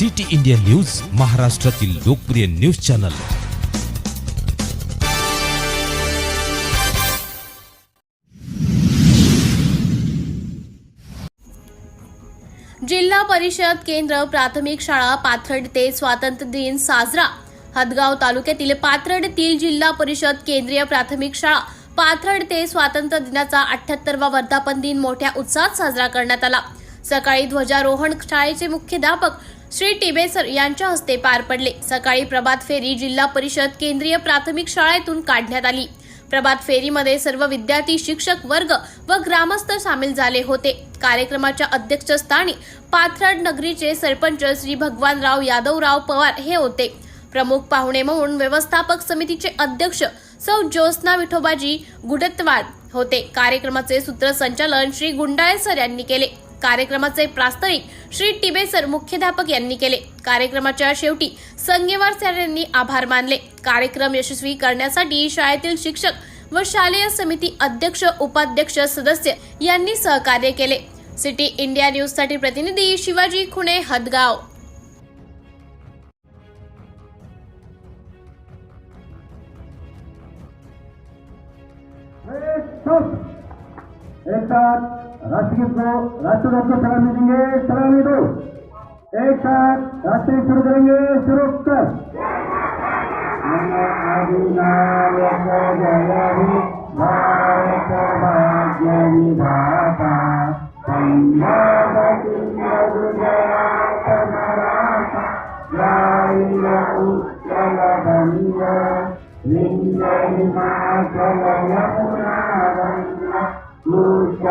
City India news महाराष्ट्रातील लोकप्रिय news channel. जिल्हा परिषद केंद्र प्राथमिक शाळा पाथर्ड ते स्वातंत्र्य दिन साजरा. हदगाव तालुक्यातील पाथर्डतील जिल्हा परिषद केंद्रीय प्राथमिक शाळा पाथर्ड ते स्वातंत्र्य दिनाचा अठ्याहत्तरवा वर्धापन दिन मोठ्या उत्साहात साजरा करण्यात आला. सकाळी ध्वजारोहण शाळेचे मुख्याध्यापक श्री टिबेसर यांच्या हस्ते पार पडले. सकाळी प्रभात फेरी जिल्हा परिषद केंद्रीय प्राथमिक शाळेतून काढण्यात आली. प्रभात फेरीमध्ये सर्व विद्यार्थी शिक्षक वर्ग व ग्रामस्थ सामील झाले होते. कार्यक्रमाच्या अध्यक्षस्थानी पाथरड नगरीचे सरपंच श्री भगवानराव यादवराव पवार हे होते. प्रमुख पाहुणे म्हणून व्यवस्थापक समितीचे अध्यक्ष सौ ज्योत्ना विठोबाजी गुडतवाड होते. कार्यक्रमाचे सूत्रसंचालन श्री गुंडाळे सर यांनी केले. कार्यक्रमाचे प्रास्ताविक श्री टिबेसर मुख्याध्यापक यांनी केले. कार्यक्रमाच्या शेवटी संगेवार सर यांनी आभार मानले. कार्यक्रम यशस्वी करण्यासाठी शाळेतील शिक्षक व शालेय समिती अध्यक्ष उपाध्यक्ष सदस्य यांनी सहकार्य केले. सिटी इंडिया न्यूजसाठी प्रतिनिधी शिवाजी खुणे हदगाव. एक साथ राष्ट्रगीत को राष्ट्रध्वज को सलामी देंगे सलामी दो एक साथ राष्ट्रीय शुरू करेंगे शुरू कर नमो आदिनायक जय हे भारत भाग्य विधाता संवाद गुजरात मराठा द्राविड उत्कल बंग विंध्य हिमाचल यमुना गंगा